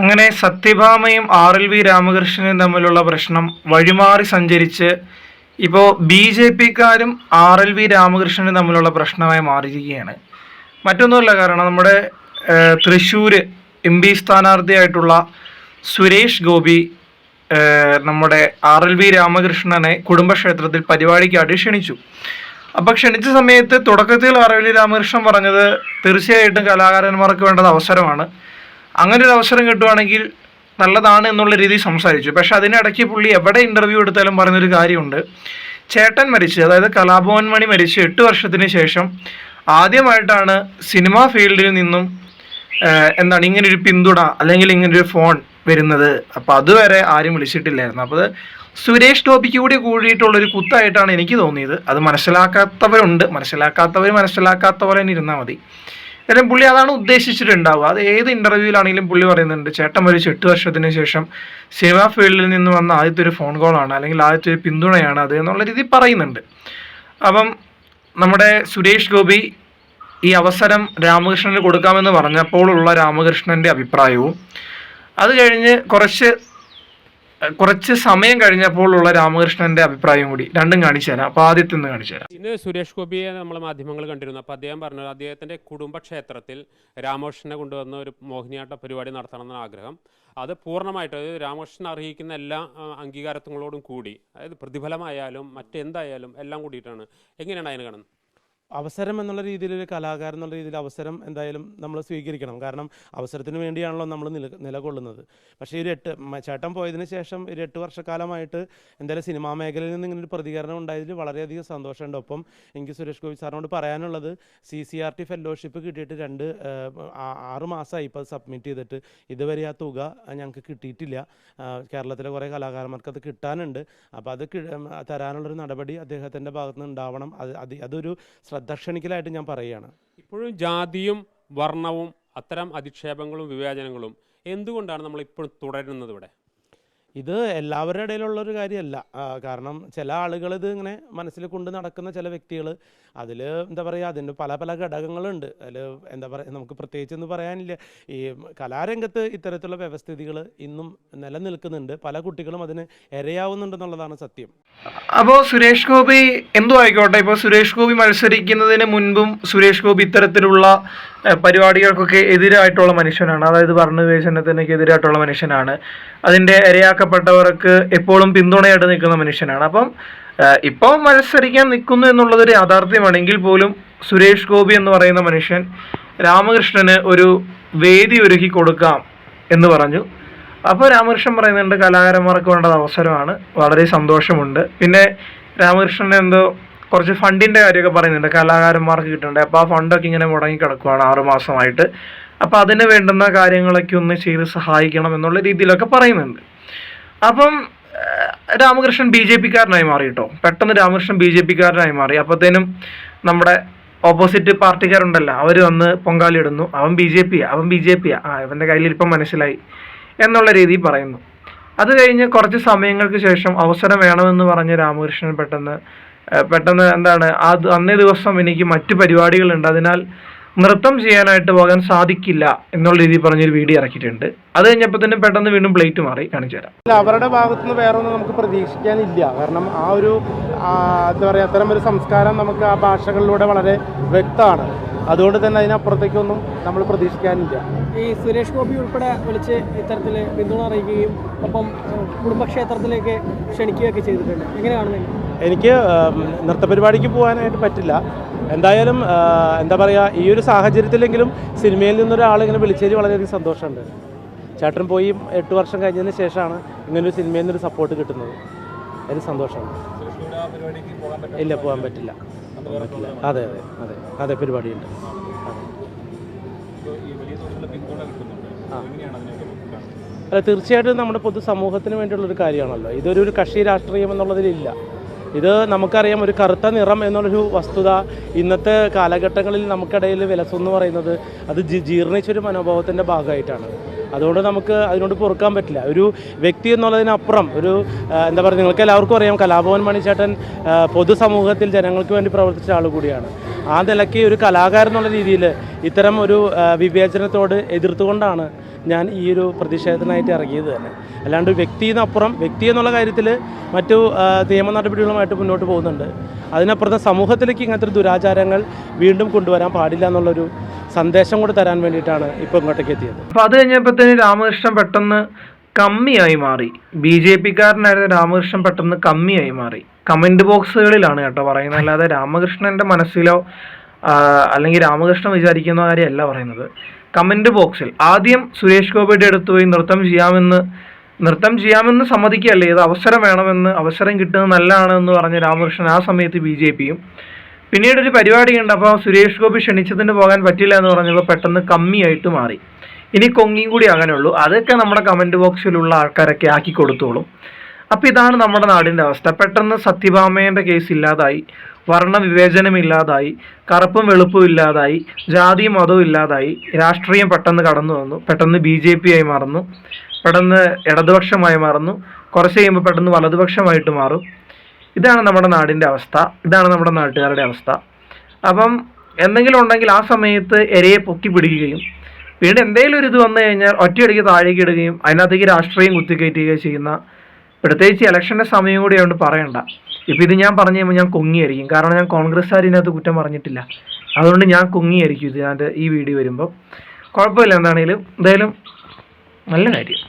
അങ്ങനെ സത്യഭാമയും R L V രാമകൃഷ്ണനും തമ്മിലുള്ള പ്രശ്നം വഴിമാറി സഞ്ചരിച്ച് ഇപ്പോൾ ബി ജെ പിക്കാരും ആർ എൽ വി രാമകൃഷ്ണനും തമ്മിലുള്ള പ്രശ്നമായി മാറിയിരിക്കുകയാണ്. മറ്റൊന്നുമല്ല കാരണം നമ്മുടെ തൃശ്ശൂർ എം പി സ്ഥാനാർത്ഥിയായിട്ടുള്ള സുരേഷ് ഗോപി നമ്മുടെ ആർ എൽ വി രാമകൃഷ്ണനെ കുടുംബക്ഷേത്രത്തിൽ പരിപാടിക്കായിട്ട് ക്ഷണിച്ചു. അപ്പോൾ ക്ഷണിച്ച സമയത്ത് തുടക്കത്തിൽ ആർ എൽ വി രാമകൃഷ്ണൻ പറഞ്ഞത് തീർച്ചയായിട്ടും കലാകാരന്മാർക്ക് വേണ്ടത് അവസരമാണ്. അങ്ങനെ ഒരു അവസരം കിട്ടുവാണെങ്കിൽ നല്ലതാണ് എന്നുള്ള രീതിയിൽ സംസാരിച്ചു. പക്ഷെ അതിനിടയ്ക്ക് പുള്ളി എവിടെ ഇന്റർവ്യൂ എടുത്താലും പറഞ്ഞൊരു കാര്യമുണ്ട്. ചേട്ടൻ മരിച്ച് അതായത് കലാഭവൻ മണി മരിച്ച് എട്ട് വർഷത്തിന് ശേഷം ആദ്യമായിട്ടാണ് സിനിമാ ഫീൽഡിൽ നിന്നും എന്താണ് ഇങ്ങനൊരു പിന്തുണ അല്ലെങ്കിൽ ഇങ്ങനൊരു ഫോൺ വരുന്നത്. അപ്പോൾ അതുവരെ ആരും വിളിച്ചിട്ടില്ലായിരുന്നു. അപ്പോൾ സുരേഷ് ടോപ്പിക്ക് കൂടി കൂടിയിട്ടുള്ളൊരു കുത്തായിട്ടാണ് എനിക്ക് തോന്നിയത്. അത് മനസ്സിലാക്കാത്തവരുണ്ട്. മനസ്സിലാക്കാത്തവർ മനസ്സിലാക്കാത്ത പോലെ ഇരുന്നാൽ മതി. എന്തായാലും പുള്ളി അതാണ് ഉദ്ദേശിച്ചിട്ടുണ്ടാവുക. അത് ഏത് ഇന്റർവ്യൂവിലാണെങ്കിലും പുള്ളി പറയുന്നുണ്ട് ചേട്ടൻ ഒരു എട്ട് വർഷത്തിന് ശേഷം സിനിമാ ഫീൽഡിൽ നിന്ന് വന്ന ആദ്യത്തെ ഒരു ഫോൺ കോളാണ് അല്ലെങ്കിൽ ആദ്യത്തെ ഒരു പിന്തുണയാണ് അത് എന്നുള്ള രീതിയിൽ പറയുന്നുണ്ട്. അപ്പം നമ്മുടെ സുരേഷ് ഗോപി ഈ അവസരം രാമകൃഷ്ണന് കൊടുക്കാമെന്ന് പറഞ്ഞപ്പോഴുള്ള രാമകൃഷ്ണന്റെ അഭിപ്രായവും അത് കഴിഞ്ഞ് കുറച്ച് കുറച്ച് സമയം കഴിഞ്ഞപ്പോൾ ഉള്ള രാമകൃഷ്ണന്റെ അഭിപ്രായം കൂടി. രണ്ടും കാണിച്ചു തരാം. അപ്പൊ ആദ്യത്തെ ഒന്ന് കാണിച്ചു തരാം. ഇന്ന് സുരേഷ് ഗോപിയെ നമ്മൾ മാധ്യമങ്ങൾ കണ്ടിരുന്നു. അപ്പൊ അദ്ദേഹം പറഞ്ഞത് അദ്ദേഹത്തിന്റെ കുടുംബക്ഷേത്രത്തിൽ രാമകൃഷ്ണനെ കൊണ്ടുവന്ന ഒരു മോഹിനിയാട്ട പരിപാടി നടത്തണമെന്ന ആഗ്രഹം. അത് പൂർണമായിട്ട് അതായത് രാമകൃഷ്ണൻ അർഹിക്കുന്ന എല്ലാ അംഗീകാരങ്ങളോടും കൂടി അതായത് പ്രതിഫലമായാലും മറ്റെന്തായാലും എല്ലാം കൂടിയിട്ടാണ്. എങ്ങനെയാണ് അതിന് കാണുന്നത്? അവസരം എന്നുള്ള രീതിയിൽ ഒരു കലാകാരൻ എന്നുള്ള രീതിയിൽ അവസരം എന്തായാലും നമ്മൾ സ്വീകരിക്കണം. കാരണം അവസരത്തിന് വേണ്ടിയാണല്ലോ നമ്മൾ നില നിലകൊള്ളുന്നത്. പക്ഷേ ഒരു എട്ട് ചേട്ടൻ പോയതിന് ശേഷം ഒരു എട്ട് വർഷക്കാലമായിട്ട് എന്തായാലും സിനിമാ മേഖലയിൽ നിന്ന് ഇങ്ങനെ ഒരു പ്രതികരണം ഉണ്ടായതിൽ വളരെയധികം സന്തോഷമുണ്ട്. ഒപ്പം എനിക്ക് സുരേഷ് ഗോപി സാറിനോട് പറയാനുള്ളത് C C R T fellowship കിട്ടിയിട്ട് രണ്ട് ആറ് മാസമായി ഇപ്പോൾ സബ്മിറ്റ് ചെയ്തിട്ട്. ഇതുവരെ ആ തുക ഞങ്ങൾക്ക് കിട്ടിയിട്ടില്ല. കേരളത്തിലെ കുറേ കലാകാരന്മാർക്ക് അത് കിട്ടാനുണ്ട്. അപ്പോൾ അത് തരാനുള്ളൊരു നടപടി അദ്ദേഹത്തിന്റെ ഭാഗത്തുനിന്ന് ഉണ്ടാവണം അത് അതൊരു ശ്രദ്ധ ഞാൻ പറയുകയാണ്. ഇപ്പോഴും ജാതിയും വർണവും അത്തരം അധിക്ഷേപങ്ങളും വിവേചനങ്ങളും എന്തുകൊണ്ടാണ് നമ്മൾ ഇപ്പോഴും തുടരുന്നത് ഇവിടെ? ഇത് എല്ലാവരുടെ ഇടയിലുള്ള ഒരു കാര്യമല്ല കാരണം ചില ആളുകൾ ഇത് ഇങ്ങനെ മനസ്സിൽ കൊണ്ട് നടക്കുന്ന ചില വ്യക്തികൾ അതിൽ എന്താ പറയുക അതിന്റെ പല പല ഘടകങ്ങളുണ്ട്. അതിൽ എന്താ പറയുക നമുക്ക് പ്രത്യേകിച്ച് എന്ന് പറയാനില്ല. ഈ കലാരംഗത്ത് ഇത്തരത്തിലുള്ള വ്യവസ്ഥിതികൾ ഇന്നും നിലനിൽക്കുന്നുണ്ട്. പല കുട്ടികളും അതിന് ഇരയാവുന്നുണ്ടെന്നുള്ളതാണ് സത്യം. അപ്പോൾ സുരേഷ് ഗോപി എന്തോ ആയിക്കോട്ടെ? ഇപ്പോൾ സുരേഷ് ഗോപി മത്സരിക്കുന്നതിന് മുൻപും സുരേഷ് ഗോപി ഇത്തരത്തിലുള്ള പരിപാടികൾക്കൊക്കെ എതിരായിട്ടുള്ള മനുഷ്യനാണ്. അതായത് ഭരണ വിവേചനത്തിനൊക്കെ എതിരായിട്ടുള്ള മനുഷ്യനാണ്. അതിന്റെ ഇരയാക്കപ്പെട്ടവർക്ക് എപ്പോഴും പിന്തുണയായിട്ട് നിൽക്കുന്ന മനുഷ്യനാണ്. അപ്പം ഇപ്പോൾ മത്സരിക്കാൻ നിൽക്കുന്നു എന്നുള്ളതൊരു യാഥാർത്ഥ്യമാണെങ്കിൽ പോലും സുരേഷ് ഗോപി എന്ന് പറയുന്ന മനുഷ്യൻ രാമകൃഷ്ണന് ഒരു വേദി ഒരുക്കി കൊടുക്കാം എന്ന് പറഞ്ഞു. അപ്പോൾ രാമകൃഷ്ണൻ പറയുന്നുണ്ട് കലാകാരന്മാർക്ക് വേണ്ടത് അവസരമാണ്. വളരെ സന്തോഷമുണ്ട്. പിന്നെ രാമകൃഷ്ണൻ എന്തോ കുറച്ച് ഫണ്ടിന്റെ കാര്യമൊക്കെ പറയുന്നുണ്ട് കലാകാരന്മാർക്ക് കിട്ടുന്നുണ്ട്. അപ്പോൾ ആ ഫണ്ടൊക്കെ ഇങ്ങനെ മുടങ്ങി കിടക്കുവാണ് ആറു മാസമായിട്ട്. അപ്പോൾ അതിന് വേണ്ടുന്ന കാര്യങ്ങളൊക്കെ ഒന്ന് ചെയ്ത് സഹായിക്കണം എന്നുള്ള രീതിയിലൊക്കെ പറയുന്നുണ്ട്. അപ്പം രാമകൃഷ്ണൻ ബി ജെ പിക്കാരനായി മാറി കേട്ടോ. പെട്ടെന്ന് രാമകൃഷ്ണൻ ബി ജെ പിക്കാരനായി മാറി. അപ്പോഴത്തേനും നമ്മുടെ ഓപ്പോസിറ്റ് പാർട്ടിക്കാരുണ്ടല്ലോ അവർ വന്ന് പൊങ്കാലി ഇടുന്നു അവൻ ബി ജെ പിയാ അവൻ ബി ജെ പിയാ. ആ ഇവന്റെ കയ്യിൽ ഇപ്പം മനസ്സിലായി എന്നുള്ള രീതിയിൽ പറയുന്നു. അത് കഴിഞ്ഞ് കുറച്ച് സമയങ്ങൾക്ക് ശേഷം അവസരം വേണമെന്ന് പറഞ്ഞ് രാമകൃഷ്ണൻ പെട്ടെന്ന് പെട്ടെന്ന് എന്താണ് ആ അന്നേ ദിവസം എനിക്ക് മറ്റു പരിപാടികളുണ്ട്. അതിനാൽ നൃത്തം ചെയ്യാനായിട്ട് പോകാൻ സാധിക്കില്ല എന്നുള്ള രീതിയിൽ പറഞ്ഞൊരു വീഡിയോ ഇറക്കിയിട്ടുണ്ട്. അത് കഴിഞ്ഞപ്പോൾ തന്നെ പെട്ടെന്ന് വീണ്ടും പ്ലേറ്റ് മാറി കാണിച്ചു തരാം. അല്ല അവരുടെ ഭാഗത്തു നിന്ന് വേറെ ഒന്നും നമുക്ക് പ്രതീക്ഷിക്കാനില്ല. കാരണം ആ ഒരു എന്താ പറയുക അത്തരം ഒരു സംസ്കാരം നമുക്ക് ആ ഭാഷകളിലൂടെ വളരെ വ്യക്തമാണ്. അതുകൊണ്ട് തന്നെ അതിനപ്പുറത്തേക്കൊന്നും നമ്മൾ പ്രതീക്ഷിക്കാനില്ല. ഈ സുരേഷ് ഗോപി ഉൾപ്പെടെ വിളിച്ച് ഇത്തരത്തിൽ പിന്തുണ അറിയിക്കുകയും ഒപ്പം കുടുംബക്ഷേത്രത്തിലേക്ക് ക്ഷണിക്കുകയൊക്കെ ചെയ്തിട്ടുണ്ട്. എങ്ങനെ കാണുന്നത് എനിക്ക് നൃത്തപരിപാടിക്ക് പോകാനായിട്ട് പറ്റില്ല. എന്തായാലും എന്താ പറയുക ഈ ഒരു സാഹചര്യത്തിലെങ്കിലും സിനിമയിൽ നിന്നൊരാളിങ്ങനെ വിളിച്ചതിൽ വളരെയധികം സന്തോഷമുണ്ട്. ചേട്ടൻ പോയി എട്ട് വർഷം കഴിഞ്ഞതിന് ശേഷമാണ് ഇങ്ങനൊരു സിനിമയിൽ നിന്നൊരു സപ്പോർട്ട് കിട്ടുന്നത്. അതിന് സന്തോഷമാണ് ഇല്ല പോകാൻ പറ്റില്ല. പറ്റില്ല. അതെ അതെ അതെ. അതെ പരിപാടിയുണ്ട്. അല്ല തീർച്ചയായിട്ടും നമ്മുടെ പൊതുസമൂഹത്തിന് വേണ്ടിയുള്ളൊരു കാര്യമാണല്ലോ. ഇതൊരു കക്ഷി രാഷ്ട്രീയം എന്നുള്ളതിലില്ല. ഇത് നമുക്കറിയാം ഒരു കറുത്ത നിറം എന്നുള്ളൊരു വസ്തുത ഇന്നത്തെ കാലഘട്ടങ്ങളിൽ നമുക്കിടയിൽ വിലസെന്ന് പറയുന്നത് അത് ജീർണിച്ചൊരു മനോഭാവത്തിന്റെ ഭാഗമായിട്ടാണ്. അതുകൊണ്ട് നമുക്ക് അതിനോട് പൊറുക്കാൻ പറ്റില്ല. ഒരു വ്യക്തി എന്നുള്ളതിനപ്പുറം ഒരു എന്താ പറയുക നിങ്ങൾക്ക് എല്ലാവർക്കും അറിയാം കലാഭവൻ മണിച്ചേട്ടൻ പൊതുസമൂഹത്തിൽ ജനങ്ങൾക്ക് വേണ്ടി പ്രവർത്തിച്ച ആൾ കൂടിയാണ്. ആ നിലയ്ക്ക് ഒരു കലാകാരൻ എന്നുള്ള രീതിയിൽ ഇത്തരം ഒരു വിവേചനത്തോട് എതിർത്തുകൊണ്ടാണ് ഞാൻ ഈ ഒരു പ്രതിഷേധത്തിനായിട്ട് ഇറങ്ങിയത് തന്നെ. അല്ലാണ്ട് വ്യക്തിന്നപ്പുറം വ്യക്തി എന്നുള്ള കാര്യത്തിൽ മറ്റു നിയമ നടപടികളുമായിട്ട് മുന്നോട്ട് പോകുന്നുണ്ട്. അതിനപ്പുറത്ത് സമൂഹത്തിലേക്ക് ഇങ്ങനത്തെ ദുരാചാരങ്ങൾ വീണ്ടും കൊണ്ടുവരാൻ പാടില്ല എന്നുള്ളൊരു സന്ദേശം കൂടെ തരാൻ വേണ്ടിയിട്ടാണ് ഇപ്പോൾ ഇങ്ങോട്ടേക്ക് എത്തിയത്. അപ്പോൾ അത് കഴിഞ്ഞപ്പോഴത്തേന് രാമകൃഷ്ണൻ പെട്ടെന്ന് കമ്മിയായി മാറി. ബി ജെ പിക്കാരനായിരുന്ന രാമകൃഷ്ണൻ പെട്ടെന്ന് കമ്മിയായി മാറി. കമന്റ് ബോക്സുകളിലാണ് കേട്ടോ പറയുന്നത്. അല്ലാതെ രാമകൃഷ്ണന്റെ മനസ്സിലോ അല്ലെങ്കിൽ രാമകൃഷ്ണൻ വിചാരിക്കുന്ന കാര്യമല്ല പറയുന്നത്. കമന്റ് ബോക്സിൽ ആദ്യം സുരേഷ് ഗോപിയുടെ അടുത്ത് പോയി നൃത്തം ചെയ്യാമെന്ന് നൃത്തം ചെയ്യാമെന്ന് സമ്മതിക്കുകയല്ലേ? ഇത് അവസരം വേണമെന്ന് അവസരം കിട്ടുന്നത് നല്ലതാണ് എന്ന് പറഞ്ഞ രാമകൃഷ്ണൻ ആ സമയത്ത് ബി ജെ പിയും. പിന്നീട് ഒരു പരിപാടി ഉണ്ട് അപ്പോൾ സുരേഷ് ഗോപി ക്ഷണിച്ചതിന് പോകാൻ പറ്റില്ല എന്ന് പറഞ്ഞപ്പോൾ പെട്ടെന്ന് കമ്മിയായിട്ട് മാറി. ഇനി കൊങ്ങിയും കൂടി ആകാനുള്ളൂ. അതൊക്കെ നമ്മുടെ കമന്റ് ബോക്സിലുള്ള ആൾക്കാരൊക്കെ ആക്കി കൊടുത്തോളും. അപ്പോൾ ഇതാണ് നമ്മുടെ നാടിന്റെ അവസ്ഥ. പെട്ടെന്ന് സത്യഭാമയുടെ കേസ് ഇല്ലാതായി. വർണവിവേചനം ഇല്ലാതായി കറുപ്പും വെളുപ്പും ഇല്ലാതായി ജാതിയും മതവും ഇല്ലാതായി രാഷ്ട്രീയം പെട്ടെന്ന് കടന്നു വന്നു പെട്ടെന്ന് ബി ജെ പി ആയി മാറുന്നു പെട്ടെന്ന് ഇടതുപക്ഷമായി മാറുന്നു കുറച്ച് കഴിയുമ്പോൾ പെട്ടെന്ന് വലതുപക്ഷമായിട്ട് മാറും. ഇതാണ് നമ്മുടെ നാടിന്റെ അവസ്ഥ ഇതാണ് നമ്മുടെ നാട്ടുകാരുടെ അവസ്ഥ. അപ്പം എന്തെങ്കിലും ഉണ്ടെങ്കിൽ ആ സമയത്ത് എരയെ പൊക്കി പിടിക്കുകയും വീണ്ടും എന്തെങ്കിലും ഒരു ഇത് വന്നു കഴിഞ്ഞാൽ ഒറ്റയടിക്ക് താഴേക്ക് ഇടുകയും അതിനകത്തേക്ക് രാഷ്ട്രീയം കുത്തിക്കയറ്റുകയും ചെയ്യുന്ന പ്രത്യേകിച്ച് ഇലക്ഷന്റെ സമയം കൂടി അതുകൊണ്ട് പറയണ്ട. ഇപ്പം ഇത് ഞാൻ പറഞ്ഞു കഴിയുമ്പോൾ ഞാൻ കൊങ്ങിയായിരിക്കും. കാരണം ഞാൻ കോൺഗ്രസ്സുകാർ ഇതിനകത്ത് കുറ്റം പറഞ്ഞിട്ടില്ല. അതുകൊണ്ട് ഞാൻ കൊങ്ങിയായിരിക്കും ഇതിനകത്ത് ഈ വീഡിയോ വരുമ്പോൾ കുഴപ്പമില്ല എന്താണെങ്കിലും എന്തായാലും നല്ല കാര്യം.